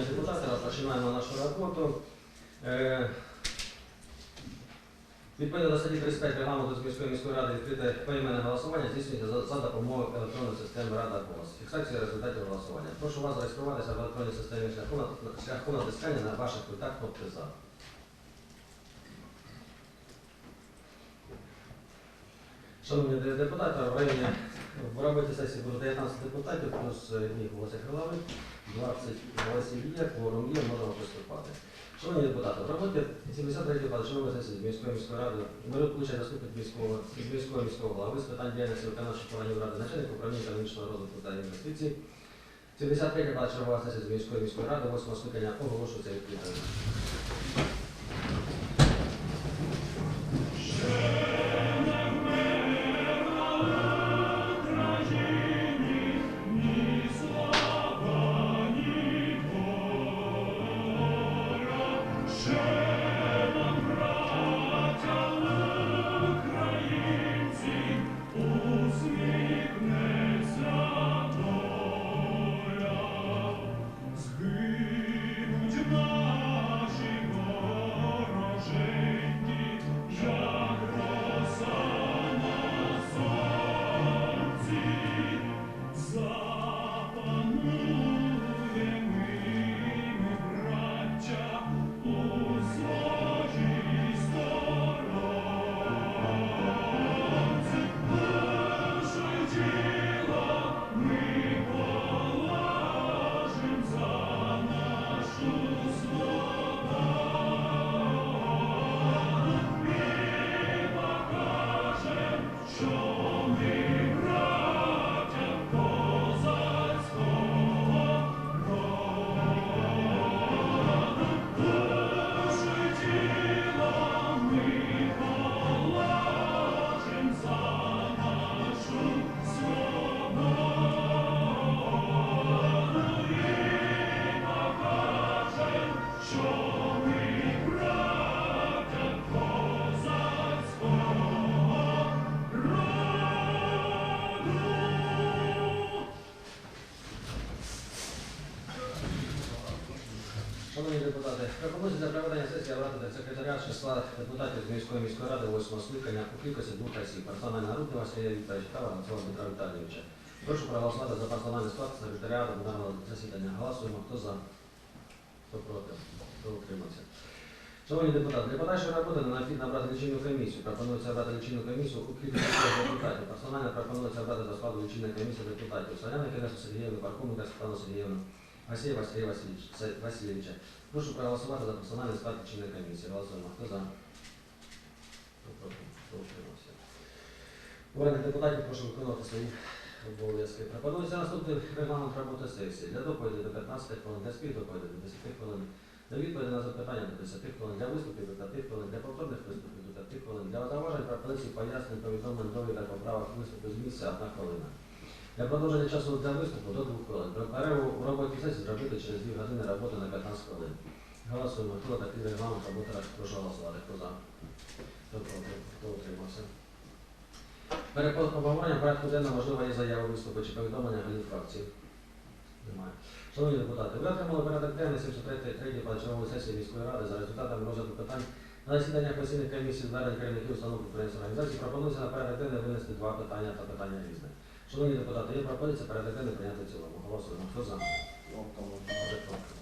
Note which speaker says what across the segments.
Speaker 1: Шановні депутати, розпочинаємо нашу роботу. Е, Відповідно до статті 35 регламенту з міської міської ради відкрите поіменне голосування здійснюється за, за допомогою електронної системи Рада голос. Фіксація результатів голосування. Прошу вас зареєструватися в електронній системі шляху, натискання на ваших квитках кнопки за. Шановні депутати, в районі в роботі сесії буде 19 депутатів, плюс е, їх голосять 20 голосів є, кворум є, можемо приступати. Шановні депутати, в роботі 73 позачергової сесії міської міської ради беруть участь заступник міського міського міського голови з питань діяльності виконавчих органів ради, начальник управління економічного розвитку та інвестицій. 73 позачергова сесія з міської міської ради, 8 скликання оголошується відкритою. Пропонується проведення сесії обрати секретаря числа депутатів з міської міської ради 8 скликання у кількості двох осіб. Персональна група Василя Вікторовича та Воронцова Дмитра Віталійовича. Прошу проголосувати за персональний склад секретаря пленарного засідання. Голосуємо. Хто за? Хто проти? Хто утримався? Шановні депутати, для подальшої роботи необхідно обрати лічильну комісію. Пропонується обрати лічильну комісію у кількості депутатів. Персонально пропонується обрати до складу лічильної комісії депутатів. Соляна Кирису Сергіївну, Пархоменка Світлану Сергіївну, Василія Васильович- Се- Васильовича. Прошу проголосувати за персональний склад лічильної комісії. Голосуємо. Хто за? Органи депутатів прошу виконувати свої обов'язки. Пропонується наступний регламент роботи сесії. Для доповіді до 15 хвилин, для співдоповіді до 10 хвилин, для відповіді на запитання до 10 хвилин, для виступів до 5 хвилин, для повторних виступів до 5 хвилин, для зауважень, пропозицій, пояснень, повідомлень, довідок, поправок, виступів з місця 1 хвилина. Для продовження часу для виступу до 2 хвилин. Перерву у роботі сесії зробити через 2 години роботи на 15 хвилин. Голосуємо. Хто такий регламент роботи прошу голосувати. Хто за? Хто утримався? Перед обговоренням порядку денного можливо є заяви виступи чи повідомлення голів фракцій. Немає. Шановні депутати, ви отримали порядок денний 73 позачергової сесії міської ради за результатами розгляду питань на засіданнях постійних комісій звернень керівників установ підприємств організацій. Пропонується на порядок денний винести два питання та питання різне. Шановні депутати, є пропозиція порядок денний прийняти цілому. Голосуємо. Хто за? Може, проти.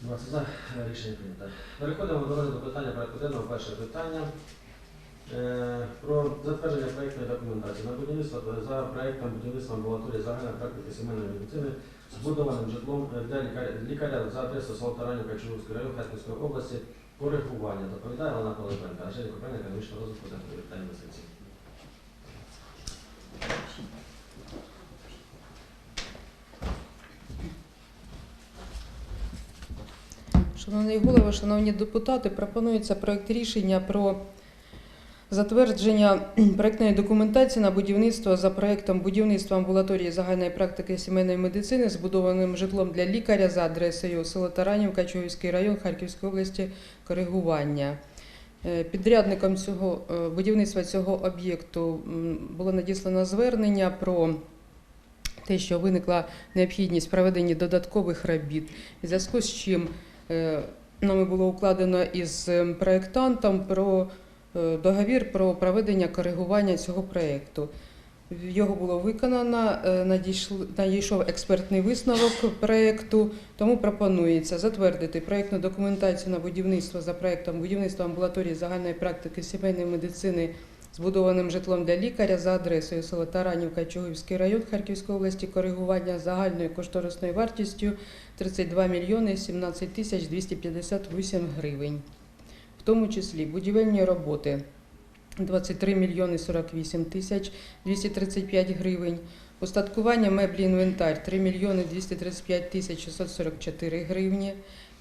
Speaker 1: 20 за Е, рішення прийнято. Переходимо до питання порядку денного. Перше питання е, про затвердження проєктної документації на будівництво за проєктом будівництва амбулаторії загальної практики сімейної медицини збудованим житлом е, для лікаря, за адресою село Таранівка району Харківської області коригування. Доповідає Олена Пилипенка, адже управління економічного розвитку та інвестицій.
Speaker 2: Шановний голово, шановні депутати, пропонується проект рішення про затвердження проектної документації на будівництво за проектом будівництва амбулаторії загальної практики сімейної медицини, збудованим житлом для лікаря за адресою село Таранівка, Чугівський район Харківської області, коригування. Е, Підрядником цього е, будівництва цього об'єкту було надіслано звернення про те, що виникла необхідність проведення додаткових робіт, в зв'язку з чим е, нами було укладено із проєктантом про договір про проведення коригування цього проєкту. Його було виконано, е, надійшов експертний висновок проєкту, тому пропонується затвердити проєктну документацію на будівництво за проєктом будівництва амбулаторії загальної практики сімейної медицини збудованим житлом для лікаря за адресою село Таранівка, Чугівський район Харківської області, коригування загальною кошторисною вартістю 32 мільйони 17 тисяч 258 гривень. Тому числі будівельні роботи 23 мільйони 48 тисяч 235 гривень. Устаткування меблі інвентар 3 мільйони 235 тисяч 644 гривні.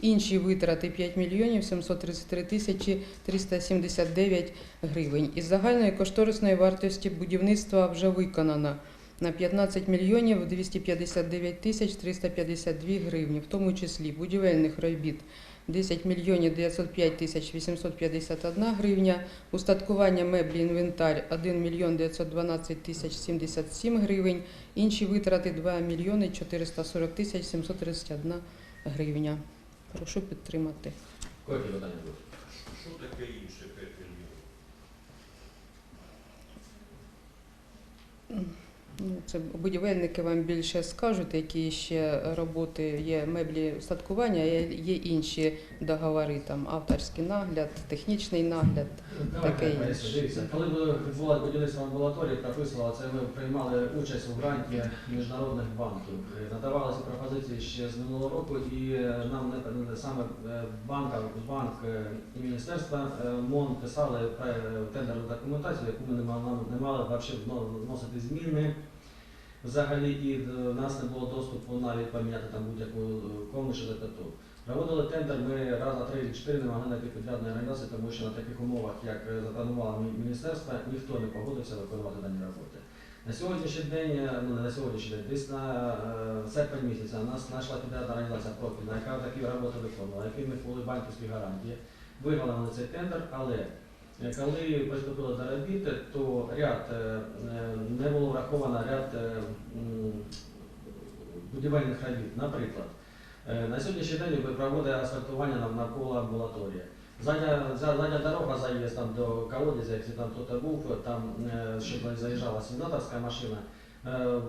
Speaker 2: Інші витрати 5 мільйонів 733 тисячі 379 гривень. Із загальної кошторисної вартості будівництва вже виконано на 15 мільйонів 259 тисяч 352 гривні, в тому числі будівельних робіт 10 мільйонів 905 тисяч 851 гривня, устаткування меблі інвентар 1 мільйон 912 тисяч 77 гривень, інші витрати 2 мільйони 440 тисяч 731 гривня. Прошу підтримати.
Speaker 3: Що таке інше 5 мільйонів?
Speaker 2: Ну, це будівельники вам більше скажуть, які ще роботи є меблі устаткування, є, є інші договори, там авторський нагляд, технічний нагляд. Таке інше.
Speaker 1: Дивіться, коли ви відбували будівництво амбулаторії, прописували це, ви приймали участь у гранті міжнародних банків. Е, Надавалися пропозиції ще з минулого року, і е, нам не- саме банка, банк е, і міністерства МОН писали тендерну документацію, яку ми не мали, не мали вно- вносити зміни. Взагалі і е, в нас не було доступу навіть поміняти там будь-яку е, комушу ТТУ. Проводили тендер, ми раз на три чотири не могли знайти підрядної організації, тому що на таких умовах, як е, запланувало міністерство, ніхто не погодився виконувати дані роботи. На сьогоднішній день, ну не на сьогоднішній день, десь на серпень місяця нас знайшла підрядна організація профільна, яка такі роботи виконувала, в були банківські гарантії. Виграли вони цей тендер, але коли приступили до робіти, то ряд е, е, не було враховано ряд е, будівельних робіт. Наприклад, е, на сьогоднішній день проводить асфальтування навколо амбулаторії. Задня, задня дорога заїзд там до колодязя, якщо там хтось був, там, е, щоб заїжджала сенаторська машина, е,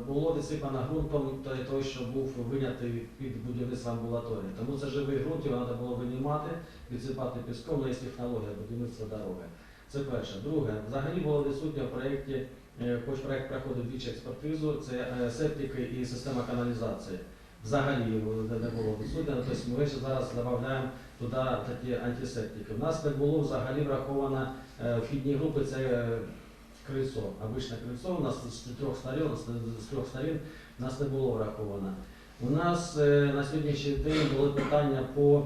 Speaker 1: було відсипано ґрунтом той, що був винятий під будівництво амбулаторії. Тому це живий ґрунт, його треба було винімати, відсипати піском, є технологія будівництва дороги. Це перше. Друге, взагалі було відсутнє в проєкті, е, хоч проєкт проходив двічі експертизу, це е, септики і система каналізації. Взагалі не було відсутнє, Ну, тобто ми ще зараз додаємо туди такі антисептики. У нас не було взагалі враховано е, вхідні групи, це е, крильцо, обичне крильцо, у нас з трьох сторін, з- трьох сторін у нас не було враховано. У нас на сьогоднішній день були питання по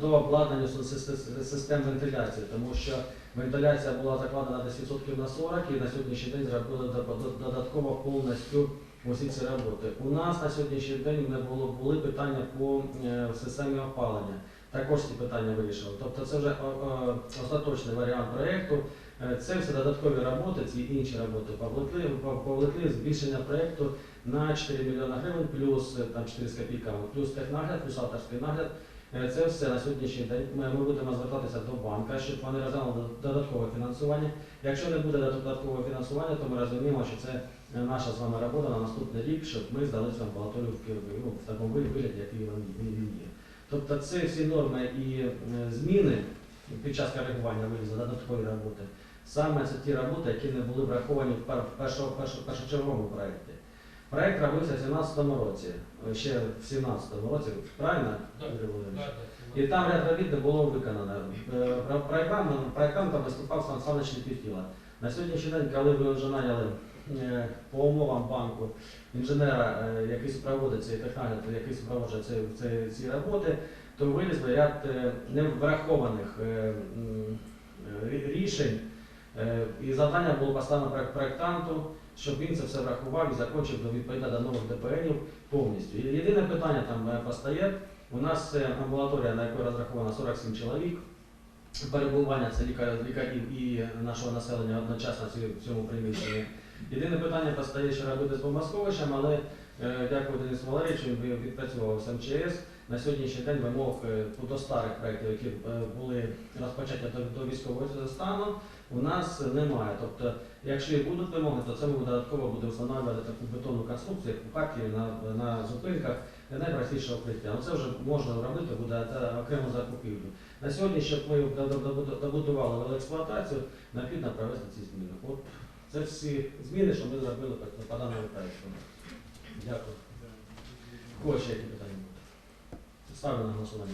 Speaker 1: до обладнання су- сис- сис- систем вентиляції, тому що вентиляція була закладена десь відсотків на 40 і на сьогоднішній день зробили до- до- додатково повністю усі ці роботи. У нас на сьогоднішній день не було були питання по системі опалення. Також ці питання вирішили. Тобто це вже остаточний варіант проєкту. Е, Це все додаткові роботи, ці інші роботи повлекли, збільшення проєкту на 4 мільйони гривень, плюс е, там 4 з копійками, плюс технагляд, плюс авторський нагляд. Е, Це все на сьогоднішній день. Ми, ми будемо звертатися до банка, щоб вони розглянули додаткове фінансування. Якщо не буде додаткового фінансування, то ми розуміємо, що це наша з вами робота на наступний рік, щоб ми здали цю амбулаторію в Києві, ну, в такому вигляді, який він є. Тобто це всі норми і зміни під час коригування вилізу, додаткові роботи. Саме це ті роботи, які не були враховані в пер- в першо- першо- першочерговому проєкті. Проєкт робився в 2017 році, е, ще в 2017 році, правильно?
Speaker 3: Так.
Speaker 1: Юрій Володимирович? І там ряд робіт не було виконано. Е, Проєктантом, виступав Сан Саныч Ліпітіла. На сьогоднішній день, коли ви вже наняли е, по умовам банку інженера, який супроводить цей технагляд, який супроводжує ці, ці, ці роботи, то вилізли ряд неврахованих рішень. Е, І завдання було поставлено проєк- проєктанту, щоб він це все врахував і закінчив до відповідно до нових ДПНів повністю. Єдине питання там е, постає. У нас це амбулаторія, на яку розраховано 47 чоловік. Перебування це лікарів і нашого населення одночасно в цьому приміщенні. Єдине питання постає ще робити з бомбосховищем, але дякую Денису Валерійовичу, він відпрацьовував з МЧС. На сьогоднішній день вимог е, до старих проєктів, які е, були розпочаті до, військового стану, у нас немає. Тобто, якщо і будуть вимоги, то це ми додатково буде встановлювати таку бетонну конструкцію, як у Харкові на, на зупинках, найпростіше укриття. Але це вже можна робити, буде та окремо закупівлю. На сьогодні, щоб ми добудували в експлуатацію, необхідно провести ці зміни. От це всі зміни, що ми зробили по даному проєкту. Дякую. У кого ще які питання будуть? Ставлю на голосування.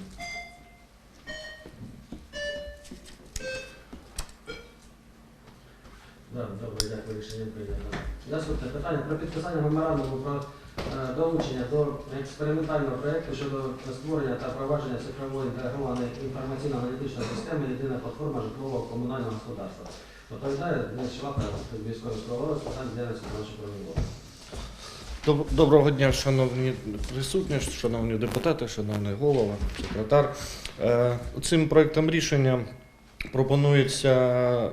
Speaker 1: Да, добре, дякую, рішення прийнято. Наступне питання про підписання меморандуму про е, долучення до експериментального проєкту щодо створення та впровадження цифрової інтегрованої інформаційно-аналітичної системи єдина платформа житлового комунального господарства. Доповідає Денис Швака, військовий справовий, з питань діяльності нашого правового.
Speaker 4: Доб- Доброго дня, шановні присутні, шановні депутати, шановний голова, секретар. Е, Цим проектом рішення пропонується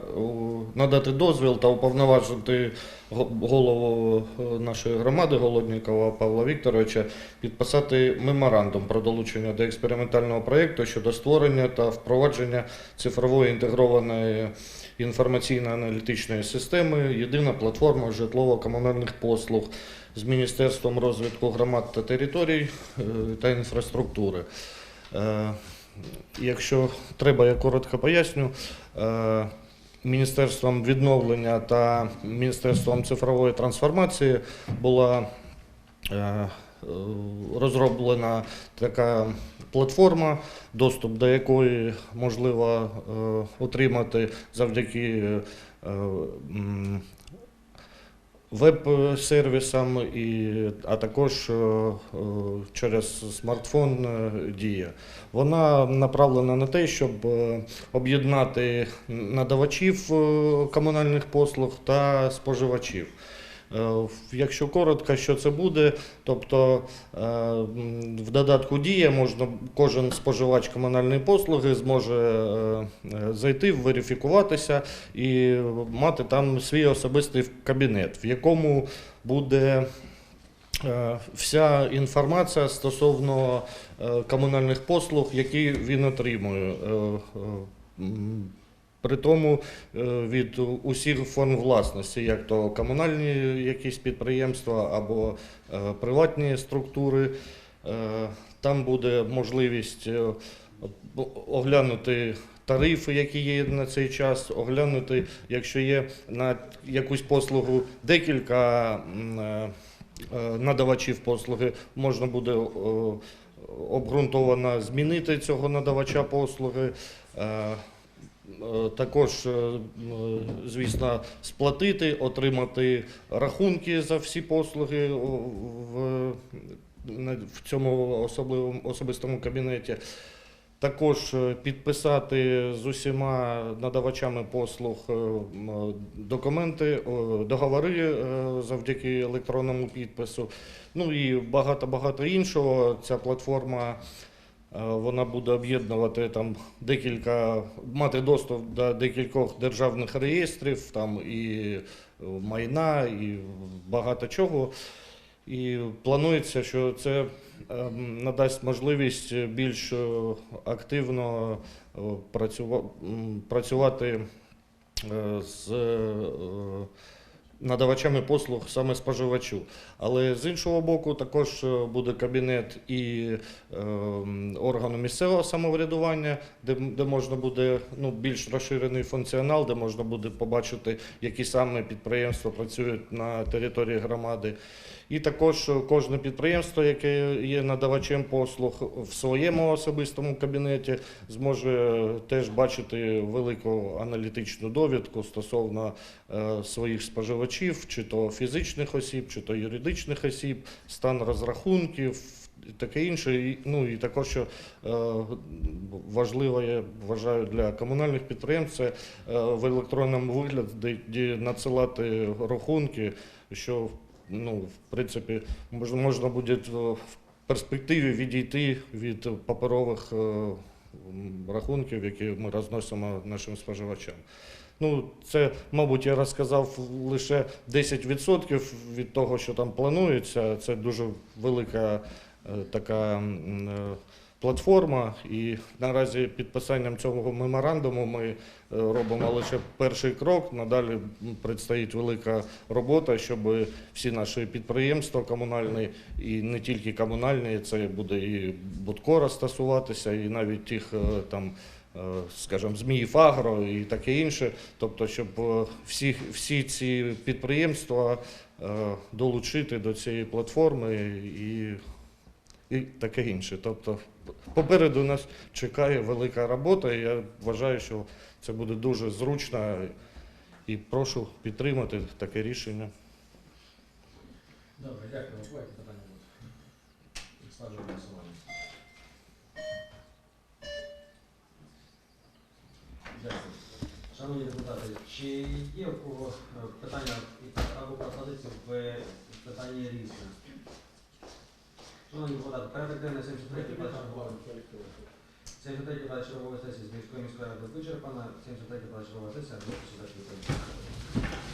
Speaker 4: надати дозвіл та уповноважити голову е, нашої громади Голоднікова Павла Вікторовича підписати меморандум про долучення до експериментального проєкту щодо створення та впровадження цифрової інтегрованої інформаційно-аналітичної системи Єдина платформа житлово-комунальних послуг з Міністерством розвитку громад та територій е, та інфраструктури. Е, Якщо треба, я коротко поясню. Е, Міністерством відновлення та Міністерством цифрової трансформації була розроблена така платформа, доступ до якої можливо отримати завдяки веб-сервісам, і, а також е, е, через смартфон е, Дія. Вона направлена на те, щоб об'єднати надавачів комунальних послуг та споживачів. Е, Якщо коротко, що це буде, тобто е, в додатку Дія можна кожен споживач комунальної послуги зможе е, зайти, верифікуватися і мати там свій особистий кабінет, в якому буде вся інформація стосовно комунальних послуг, які він отримує. При тому е, від усіх форм власності, як то комунальні якісь підприємства або е, приватні структури. Е, Там буде можливість оглянути тарифи, які є на цей час, оглянути, якщо є на якусь послугу декілька надавачів послуги, можна буде обґрунтовано змінити цього надавача послуги. Е, е, Також, е, звісно, сплатити, отримати рахунки за всі послуги в, в цьому особливому особистому кабінеті. Також е, підписати з усіма надавачами послуг е, документи, договори е, завдяки електронному підпису. Ну і багато-багато іншого. Ця платформа е, вона буде об'єднувати там декілька, мати доступ до декількох державних реєстрів, там і е, майна, і багато чого. І планується, що це ем, надасть можливість більш е, активно е, працювати е, з е, надавачами послуг саме споживачу. Але з іншого боку, також е, буде кабінет і ем, органу місцевого самоврядування, де, де можна буде ну, більш розширений функціонал, де можна буде побачити, які саме підприємства працюють на території громади. І також е, кожне підприємство, яке є надавачем послуг в своєму особистому кабінеті, зможе теж бачити велику аналітичну довідку стосовно е, своїх споживачів, чи то фізичних осіб, чи то юридичних осіб, стан розрахунків. і Таке інше, ну і також що е, важливо, я вважаю, для комунальних підприємств це е, в електронному вигляді надсилати рахунки, що ну, в принципі, можна, буде е, в перспективі відійти від паперових е, рахунків, які ми розносимо нашим споживачам. Ну, це, мабуть, я розказав лише 10% від того, що там планується. Це дуже велика е, така платформа. І наразі підписанням цього меморандуму ми е, робимо лише перший крок. Надалі предстоїть велика робота, щоб всі наші підприємства комунальні і не тільки комунальні, це буде і Будкора стосуватися, і навіть тих е, там. е, Скажімо, Зміїв Агро і таке інше, тобто, щоб всі, всі ці підприємства долучити до цієї платформи і, і таке інше. Тобто, попереду нас чекає велика робота, і я вважаю, що це буде дуже зручно і прошу підтримати таке рішення.
Speaker 1: Добре, дякую. Дякую. Шановні депутати, чи є у кого е, питання або пропозиції в питанні різне? Шановні депутати, порядок денний 73 позачергової 73 позачергової сесії з міської міської ради вичерпана, 73 позачергова сесія, до засідання.